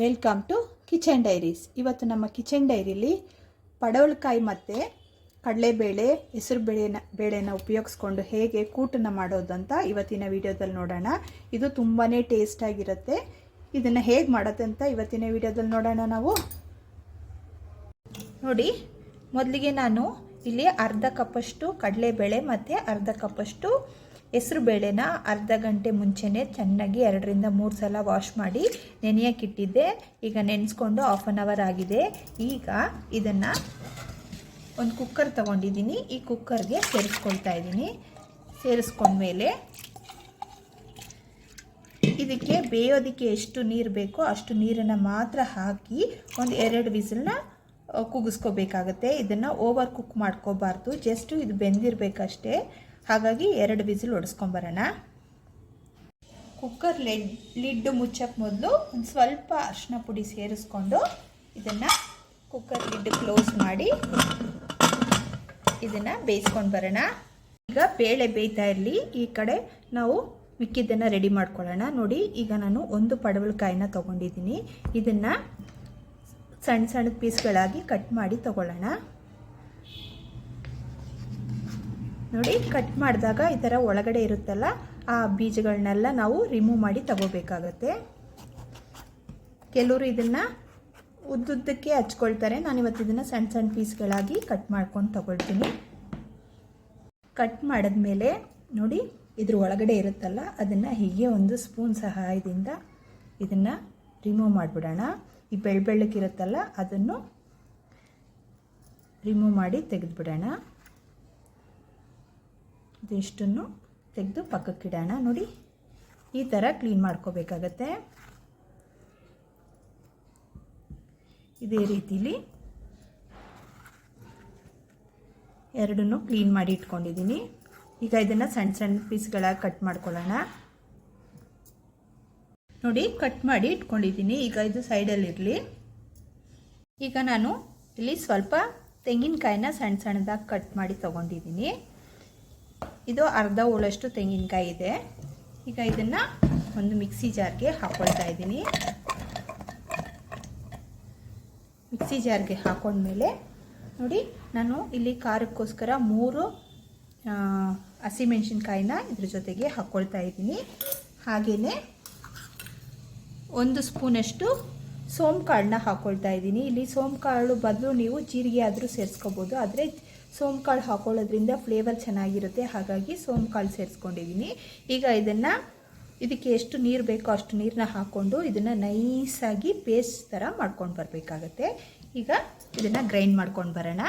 Welcome to kitchen diaries. ಇವತ್ತು ನಮ್ಮ kitchen ಡೈರಿಲಿ ಪಡವಲಕಾಯಿ ಮತ್ತು ಕಡಲೆಬೇಳೆ, ಹೆಸರು ಬೇಳೆನ ಬೇಳೆನ ಉಪಯೋಗಿಸ್ಕೊಂಡು ಹೇಗೆ ಕೂಟನ್ನು ಮಾಡೋದು ಅಂತ ಇವತ್ತಿನ ವಿಡಿಯೋದಲ್ಲಿ ನೋಡೋಣ. ಇದು ತುಂಬಾ ಟೇಸ್ಟಾಗಿರುತ್ತೆ ಇದನ್ನು ಹೇಗೆ ಮಾಡೋದು ಅಂತ ಇವತ್ತಿನ ವಿಡಿಯೋದಲ್ಲಿ ನೋಡೋಣ ನಾವು. ನೋಡಿ, ಮೊದಲಿಗೆ ನಾನು ಇಲ್ಲಿ ಅರ್ಧ ಕಪ್ಪಷ್ಟು ಕಡಲೆಬೇಳೆ ಮತ್ತು ಅರ್ಧ ಕಪ್ಪಷ್ಟು ಹೆಸರು ಬೇಳೆನ ಅರ್ಧ ಗಂಟೆ ಮುಂಚೆನೇ ಚೆನ್ನಾಗಿ ಎರಡರಿಂದ ಮೂರು ಸಲ ವಾಶ್ ಮಾಡಿ ನೆನೆಯೋಕ್ಕಿಟ್ಟಿದ್ದೆ ಈಗ ನೆನೆಸ್ಕೊಂಡು ಹಾಫ್ ಆನ್ ಅವರ್ ಆಗಿದೆ. ಈಗ ಇದನ್ನು ಒಂದು ಕುಕ್ಕರ್ ತೊಗೊಂಡಿದ್ದೀನಿ. ಈ ಕುಕ್ಕರ್ಗೆ ಸೇರಿಸ್ಕೊಳ್ತಾ ಇದ್ದೀನಿ. ಸೇರಿಸ್ಕೊಂಡ್ಮೇಲೆ ಇದಕ್ಕೆ ಬೇಯೋದಕ್ಕೆ ಎಷ್ಟು ನೀರು ಬೇಕೋ ಅಷ್ಟು ನೀರನ್ನು ಮಾತ್ರ ಹಾಕಿ ಒಂದು ಎರಡು ವಿಸಿಲನ್ನ ಕುಗಿಸ್ಕೋಬೇಕಾಗತ್ತೆ. ಇದನ್ನು ಓವರ್ ಕುಕ್ ಮಾಡ್ಕೋಬಾರ್ದು. ಜಸ್ಟು ಇದು ಬೆಂದಿರಬೇಕಷ್ಟೇ. ಹಾಗಾಗಿ ಎರಡು ಬಿಸಿಲು ಹೊಡೆಸ್ಕೊಂಬರೋಣ ಕುಕ್ಕರ್ ಲೆಡ್ ಲಿಡ್ ಮುಚ್ಚಕ್ಕೆ ಮೊದಲು ಒಂದು ಸ್ವಲ್ಪ ಅರಿಶಿನ ಪುಡಿ ಸೇರಿಸ್ಕೊಂಡು ಇದನ್ನು ಕುಕ್ಕರ್ ಲಿಡ್ ಕ್ಲೋಸ್ ಮಾಡಿ ಇದನ್ನು ಬೇಯಿಸ್ಕೊಂಡು ಬರೋಣ. ಈಗ ಬೇಳೆ ಬೇಯ್ತಾ ಇರಲಿ, ಈ ಕಡೆ ನಾವು ಮಿಕ್ಕಿದ್ದನ್ನು ರೆಡಿ ಮಾಡ್ಕೊಳ್ಳೋಣ. ನೋಡಿ, ಈಗ ನಾನು ಒಂದು ಪಡವಲಕಾಯಿನ ತೊಗೊಂಡಿದ್ದೀನಿ. ಇದನ್ನು ಸಣ್ಣ ಸಣ್ಣ ಪೀಸ್ಗಳಾಗಿ ಕಟ್ ಮಾಡಿ ತಗೊಳ್ಳೋಣ. ನೋಡಿ ಕಟ್ ಮಾಡಿದಾಗ ಈ ಥರ ಒಳಗಡೆ ಇರುತ್ತಲ್ಲ, ಆ ಬೀಜಗಳನ್ನೆಲ್ಲ ನಾವು ರಿಮೂವ್ ಮಾಡಿ ತಗೋಬೇಕಾಗತ್ತೆ. ಕೆಲವರು ಇದನ್ನು ಉದ್ದುದ್ದಕ್ಕೆ ಹಚ್ಕೊಳ್ತಾರೆ. ನಾನು ಇವತ್ತು ಇದನ್ನು ಸಣ್ಣ ಸಣ್ಣ ಪೀಸ್ಗಳಾಗಿ ಕಟ್ ಮಾಡ್ಕೊಂಡು ತಗೊಳ್ತೀನಿ. ಕಟ್ ಮಾಡಿದ್ಮೇಲೆ ನೋಡಿ, ಇದ್ರ ಒಳಗಡೆ ಇರುತ್ತಲ್ಲ, ಅದನ್ನು ಹೀಗೆ ಒಂದು ಸ್ಪೂನ್ ಸಹಾಯದಿಂದ ಇದನ್ನು ರಿಮೂವ್ ಮಾಡಿಬಿಡೋಣ. ಈ ಬೆಳ್ಳ ಬೆಳ್ಳಕ್ಕಿರುತ್ತಲ್ಲ ಅದನ್ನು ರಿಮೂವ್ ಮಾಡಿ ತೆಗೆದುಬಿಡೋಣ. ಇದಿಷ್ಟನ್ನು ತೆಗೆದು ಪಕ್ಕಕ್ಕಿಡೋಣ ನೋಡಿ, ಈ ಥರ ಕ್ಲೀನ್ ಮಾಡ್ಕೋಬೇಕಾಗತ್ತೆ. ಇದೇ ರೀತಿಲಿ ಎರಡನ್ನೂ ಕ್ಲೀನ್ ಮಾಡಿ ಇಟ್ಕೊಂಡಿದ್ದೀನಿ. ಈಗ ಇದನ್ನು ಸಣ್ಣ ಸಣ್ಣ ಪೀಸ್ಗಳಾಗಿ ಕಟ್ ಮಾಡ್ಕೊಳ್ಳೋಣ. ನೋಡಿ, ಕಟ್ ಮಾಡಿ ಇಟ್ಕೊಂಡಿದ್ದೀನಿ. ಈಗ ಇದು ಸೈಡಲ್ಲಿರಲಿ ಈಗ ನಾನು ಇಲ್ಲಿ ಸ್ವಲ್ಪ ತೆಂಗಿನಕಾಯಿನ ಸಣ್ಣ ಸಣ್ಣದಾಗಿ ಕಟ್ ಮಾಡಿ ತೊಗೊಂಡಿದ್ದೀನಿ. ಇದು ಅರ್ಧ ಹೋಳಷ್ಟು ತೆಂಗಿನಕಾಯಿ ಇದೆ. ಈಗ ಇದನ್ನು ಒಂದು ಮಿಕ್ಸಿ ಜಾರ್ಗೆ ಹಾಕ್ಕೊಳ್ತಾ ಇದ್ದೀನಿ. ಮಿಕ್ಸಿ ಜಾರ್ಗೆ ಹಾಕೊಂಡ್ಮೇಲೆ ನೋಡಿ, ನಾನು ಇಲ್ಲಿ ಖಾರಕ್ಕೋಸ್ಕರ ಮೂರು ಹಸಿಮೆಣ್ಸಿನ್ಕಾಯಿನ ಇದ್ರ ಜೊತೆಗೆ ಹಾಕ್ಕೊಳ್ತಾ ಇದ್ದೀನಿ. ಹಾಗೆಯೇ ಒಂದು ಸ್ಪೂನಷ್ಟು ಸೋಂಕಾಳನ್ನ ಹಾಕ್ಕೊಳ್ತಾ ಇದ್ದೀನಿ. ಇಲ್ಲಿ ಸೋಂಕಾಳು ಬದಲು ನೀವು ಜೀರಿಗೆ ಆದರೂ ಸೇರಿಸ್ಕೋಬೋದು. ಆದರೆ ಸೋಂಕಾಳು ಹಾಕೊಳ್ಳೋದ್ರಿಂದ ಫ್ಲೇವರ್ ಚೆನ್ನಾಗಿರುತ್ತೆ. ಹಾಗಾಗಿ ಸೋಂಕಾಳು ಸೇರಿಸ್ಕೊಂಡಿದ್ದೀನಿ. ಈಗ ಇದನ್ನು ಇದಕ್ಕೆ ಎಷ್ಟು ನೀರು ಬೇಕೋ ಅಷ್ಟು ನೀರನ್ನ ಹಾಕ್ಕೊಂಡು ಇದನ್ನು ನೈಸಾಗಿ ಪೇಸ್ಟ್ ಥರ ಮಾಡ್ಕೊಂಡು ಬರಬೇಕಾಗತ್ತೆ. ಈಗ ಇದನ್ನು ಗ್ರೈಂಡ್ ಮಾಡ್ಕೊಂಡು ಬರೋಣ.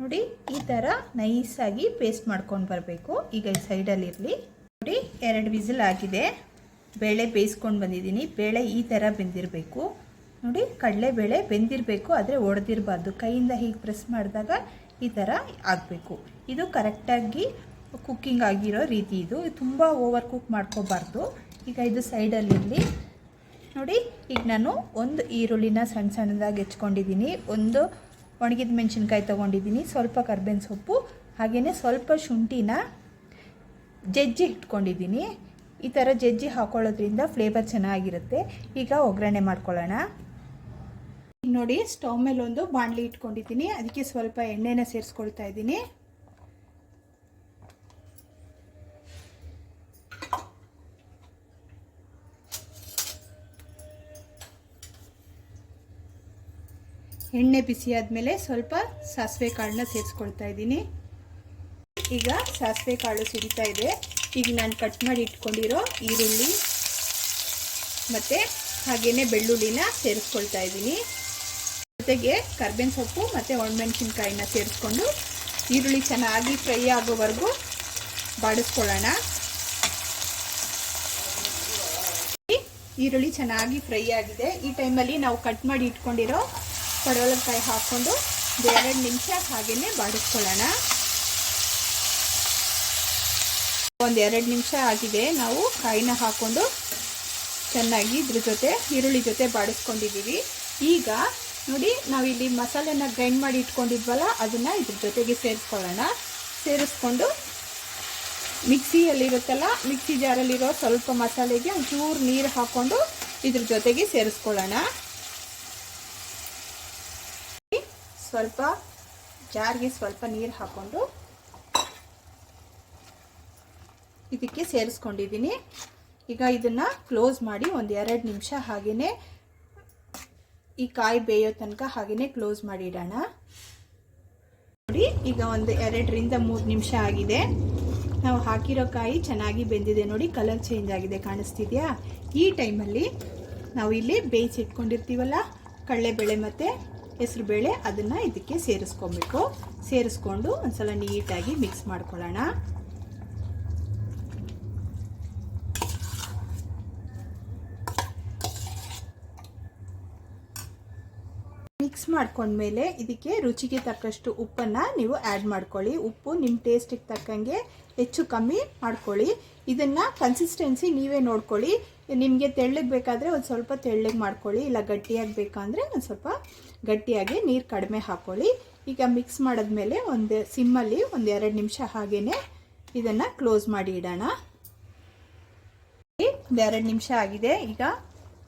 ನೋಡಿ, ಈ ಥರ ನೈಸಾಗಿ ಪೇಸ್ಟ್ ಮಾಡ್ಕೊಂಡು ಬರಬೇಕು. ಈಗ ಸೈಡಲ್ಲಿರಲಿ ನೋಡಿ, ಎರಡು ವಿಸಿಲ್ ಆಗಿದೆ. ಬೇಳೆ ಬೇಯಿಸ್ಕೊಂಡು ಬಂದಿದ್ದೀನಿ. ಬೇಳೆ ಈ ಥರ ಬೆಂದಿರಬೇಕು. ನೋಡಿ ಕಡಲೆಬೇಳೆ ಬೆಂದಿರಬೇಕು, ಆದರೆ ಒಡೆದಿರಬಾರ್ದು. ಕೈಯಿಂದ ಹೀಗೆ ಪ್ರೆಸ್ ಮಾಡಿದಾಗ ಈ ಥರ ಆಗಬೇಕು. ಇದು ಕರೆಕ್ಟಾಗಿ ಕುಕ್ಕಿಂಗ್ ಆಗಿರೋ ರೀತಿ ಇದು. ತುಂಬ ಓವರ್ ಕುಕ್ ಮಾಡ್ಕೋಬಾರ್ದು. ಈಗ ಇದು ಸೈಡಲ್ಲಿರಲಿ ನೋಡಿ, ಈಗ ನಾನು ಒಂದು ಈರುಳ್ಳಿನ ಸಣ್ಣ ಸಣ್ಣದಾಗಿ ಹೆಚ್ಕೊಂಡಿದ್ದೀನಿ. ಒಂದು ಒಣಗಿದ ಮೆಣಸಿನ್ಕಾಯಿ ತೊಗೊಂಡಿದ್ದೀನಿ. ಸ್ವಲ್ಪ ಕರ್ಬೇವಿನ ಸೊಪ್ಪು ಹಾಗೆಯೇ ಸ್ವಲ್ಪ ಶುಂಠಿನ ಜಜ್ಜಿ ಇಟ್ಕೊಂಡಿದ್ದೀನಿ. ಈ ಥರ ಜಜ್ಜಿ ಹಾಕೊಳ್ಳೋದ್ರಿಂದ ಫ್ಲೇವರ್ ಚೆನ್ನಾಗಿರುತ್ತೆ. ಈಗ ಒಗ್ಗರಣೆ ಮಾಡ್ಕೊಳ್ಳೋಣ. ನೋಡಿ ಸ್ಟವ್ ಮೇಲೆ ಒಂದು ಬಾಣಲಿ ಇಟ್ಕೊಂಡಿದ್ದೀನಿ. ಅದಕ್ಕೆ ಸ್ವಲ್ಪ ಎಣ್ಣೆನ ಸೇರಿಸ್ಕೊಳ್ತಾ ಇದ್ದೀನಿ. ಎಣ್ಣೆ ಬಿಸಿ ಆದಮೇಲೆ ಸ್ವಲ್ಪ ಸಾಸಿವೆ ಕಾಳನ್ನ ಸೇರಿಸ್ಕೊಳ್ತಾ ಇದ್ದೀನಿ. ಈಗ ಸಾಸಿವೆ ಕಾಳು ಸಿಡಿತಾ ಇದೆ. ಈಗ ನಾನು ಕಟ್ ಮಾಡಿ ಇಟ್ಕೊಂಡಿರೋ ಈರುಳ್ಳಿ ಮತ್ತು ಹಾಗೆಯೇ ಬೆಳ್ಳುಳ್ಳಿನ ಸೇರಿಸ್ಕೊಳ್ತಾ ಇದ್ದೀನಿ. ಜೊತೆಗೆ ಕರ್ಬೇವಿನ ಸೊಪ್ಪು ಮತ್ತು ಒಣಮೆಣಸಿನ್ಕಾಯಿನ ಸೇರಿಸ್ಕೊಂಡು ಈರುಳ್ಳಿ ಚೆನ್ನಾಗಿ ಫ್ರೈ ಆಗೋವರೆಗೂ ಬಾಡಿಸ್ಕೊಳ್ಳೋಣ. ಈರುಳ್ಳಿ ಚೆನ್ನಾಗಿ ಫ್ರೈ ಆಗಿದೆ. ಈ ಟೈಮಲ್ಲಿ ನಾವು ಕಟ್ ಮಾಡಿ ಇಟ್ಕೊಂಡಿರೋ ಪಡವಲಕಾಯಿ ಹಾಕ್ಕೊಂಡು ಎರಡು ನಿಮಿಷ ಹಾಗೆಯೇ ಬಾಡಿಸ್ಕೊಳ್ಳೋಣ. ಒಂದು ಎರಡು ನಿಮಿಷ ಆಗಿದೆ. ನಾವು ಕಾಯಿನ ಹಾಕ್ಕೊಂಡು ಚೆನ್ನಾಗಿ ಇದ್ರ ಜೊತೆ, ಈರುಳ್ಳಿ ಜೊತೆ ಬಾಡಿಸ್ಕೊಂಡಿದ್ದೀವಿ. ಈಗ ನೋಡಿ ನಾವಿಲ್ಲಿ ಮಸಾಲೆನ ಗ್ರೈಂಡ್ ಮಾಡಿ ಇಟ್ಕೊಂಡಿದ್ವಲ್ಲ, ಅದನ್ನು ಇದ್ರ ಜೊತೆಗೆ ಸೇರಿಸ್ಕೊಳ್ಳೋಣ. ಸೇರಿಸ್ಕೊಂಡು ಮಿಕ್ಸಿಯಲ್ಲಿರುತ್ತಲ್ಲ, ಮಿಕ್ಸಿ ಜಾರಲ್ಲಿರೋ ಸ್ವಲ್ಪ ಮಸಾಲೆಗೆ ಒಂಚೂರು ನೀರು ಹಾಕ್ಕೊಂಡು ಇದ್ರ ಜೊತೆಗೆ ಸೇರಿಸ್ಕೊಳ್ಳೋಣ. ಸ್ವಲ್ಪ ಜಾರಿಗೆ ಸ್ವಲ್ಪ ನೀರು ಹಾಕ್ಕೊಂಡು ಇದಕ್ಕೆ ಸೇರಿಸ್ಕೊಂಡಿದ್ದೀನಿ. ಈಗ ಇದನ್ನು ಕ್ಲೋಸ್ ಮಾಡಿ ಒಂದು ಎರಡು ನಿಮಿಷ ಹಾಗೆಯೇ ಈ ಕಾಯಿ ಬೇಯೋ ತನಕ ಹಾಗೆಯೇ ಕ್ಲೋಸ್ ಮಾಡಿ ಇಡೋಣ. ನೋಡಿ, ಈಗ ಒಂದು ಎರಡರಿಂದ ಮೂರು ನಿಮಿಷ ಆಗಿದೆ. ನಾವು ಹಾಕಿರೋ ಕಾಯಿ ಚೆನ್ನಾಗಿ ಬೆಂದಿದೆ ನೋಡಿ ಕಲರ್ ಚೇಂಜ್ ಆಗಿದೆ, ಕಾಣಿಸ್ತಿದೆಯಾ? ಈ ಟೈಮಲ್ಲಿ ನಾವು ಇಲ್ಲಿ ಬೇಯಿಸಿಟ್ಕೊಂಡಿರ್ತೀವಲ್ಲ ಕಡಲೆಬೇಳೆ ಮತ್ತು ಹೆಸರುಬೇಳೆ ಅದನ್ನು ಇದಕ್ಕೆ ಸೇರಿಸ್ಕೊಬೇಕು. ಸೇರಿಸ್ಕೊಂಡು ಒಂದು ಸಲ ನೀಟಾಗಿ ಮಿಕ್ಸ್ ಮಾಡ್ಕೊಳ್ಳೋಣ ಮಿಕ್ಸ್ ಮಾಡ್ಕೊಂಡ್ಮೇಲೆ ಇದಕ್ಕೆ ರುಚಿಗೆ ತಕ್ಕಷ್ಟು ಉಪ್ಪನ್ನು ನೀವು ಆ್ಯಡ್ ಮಾಡ್ಕೊಳ್ಳಿ. ಉಪ್ಪು ನಿಮ್ಮ ಟೇಸ್ಟಿಗೆ ತಕ್ಕಂಗೆ ಹೆಚ್ಚು ಕಮ್ಮಿ ಮಾಡ್ಕೊಳ್ಳಿ. ಇದನ್ನು ಕನ್ಸಿಸ್ಟೆನ್ಸಿ ನೀವೇ ನೋಡ್ಕೊಳ್ಳಿ. ನಿಮಗೆ ತೆಳ್ಳಗೆ ಬೇಕಾದರೆ ಒಂದು ಸ್ವಲ್ಪ ತೆಳ್ಳಗೆ ಮಾಡ್ಕೊಳ್ಳಿ. ಇಲ್ಲ ಗಟ್ಟಿಯಾಗಿ ಬೇಕಂದರೆ ಒಂದು ಸ್ವಲ್ಪ ಗಟ್ಟಿಯಾಗಿ ನೀರು ಕಡಿಮೆ ಹಾಕ್ಕೊಳ್ಳಿ ಈಗ ಮಿಕ್ಸ್ ಮಾಡಿದ್ಮೇಲೆ ಒಂದು ಸಿಮ್ಮಲ್ಲಿ ಒಂದು ಎರಡು ನಿಮಿಷ ಹಾಗೇ ಇದನ್ನು ಕ್ಲೋಸ್ ಮಾಡಿ ಇಡೋಣ. ಒಂದು ಎರಡು ನಿಮಿಷ ಆಗಿದೆ. ಈಗ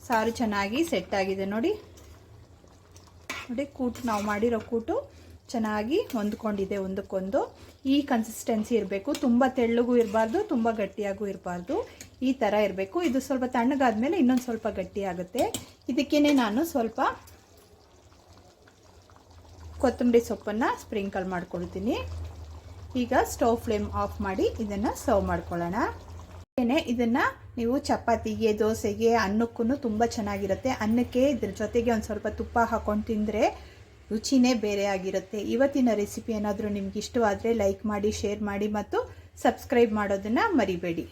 ಸಾರು ಚೆನ್ನಾಗಿ ಸೆಟ್ ಆಗಿದೆ ನೋಡಿ. ನೋಡಿ, ಕೂಟು ನಾವು ಮಾಡಿರೋ ಕೂಟು ಚೆನ್ನಾಗಿ ಹೊಂದ್ಕೊಂಡಿದೆ ಒಂದಕ್ಕೊಂದು. ಈ ಕನ್ಸಿಸ್ಟೆನ್ಸಿ ಇರಬೇಕು. ತುಂಬ ತೆಳ್ಳಗೂ ಇರಬಾರ್ದು, ತುಂಬ ಗಟ್ಟಿಯಾಗೂ ಇರಬಾರ್ದು. ಈ ಥರ ಇರಬೇಕು. ಇದು ಸ್ವಲ್ಪ ತಣ್ಣಗಾದ್ಮೇಲೆ ಇನ್ನೊಂದು ಸ್ವಲ್ಪ ಗಟ್ಟಿ ಆಗುತ್ತೆ. ಇದಕ್ಕೇನೆ ನಾನು ಸ್ವಲ್ಪ ಕೊತ್ತಂಬರಿ ಸೊಪ್ಪನ್ನು ಸ್ಪ್ರಿಂಕಲ್ ಮಾಡ್ಕೊಳ್ತೀನಿ. ಈಗ ಸ್ಟವ್ ಫ್ಲೇಮ್ ಆಫ್ ಮಾಡಿ ಇದನ್ನು ಸರ್ವ್ ಮಾಡ್ಕೊಳ್ಳೋಣ. ಇದನ್ನು ನೀವು ಚಪಾತಿಗೆ, ದೋಸೆಗೆ ಅನ್ನಕ್ಕೂ ತುಂಬ ಚೆನ್ನಾಗಿರುತ್ತೆ. ಅನ್ನಕ್ಕೆ ಇದ್ರ ಜೊತೆಗೆ ಒಂದು ಸ್ವಲ್ಪ ತುಪ್ಪ ಹಾಕೊಂಡು ತಿಂದರೆ ರುಚಿನೇ ಬೇರೆ ಆಗಿರುತ್ತೆ. ಇವತ್ತಿನ ರೆಸಿಪಿ ಏನಾದರೂ ನಿಮ್ಗೆ ಇಷ್ಟವಾದರೆ ಲೈಕ್ ಮಾಡಿ, ಶೇರ್ ಮಾಡಿ ಮತ್ತು ಸಬ್ಸ್ಕ್ರೈಬ್ ಮಾಡೋದನ್ನು ಮರಿಬೇಡಿ.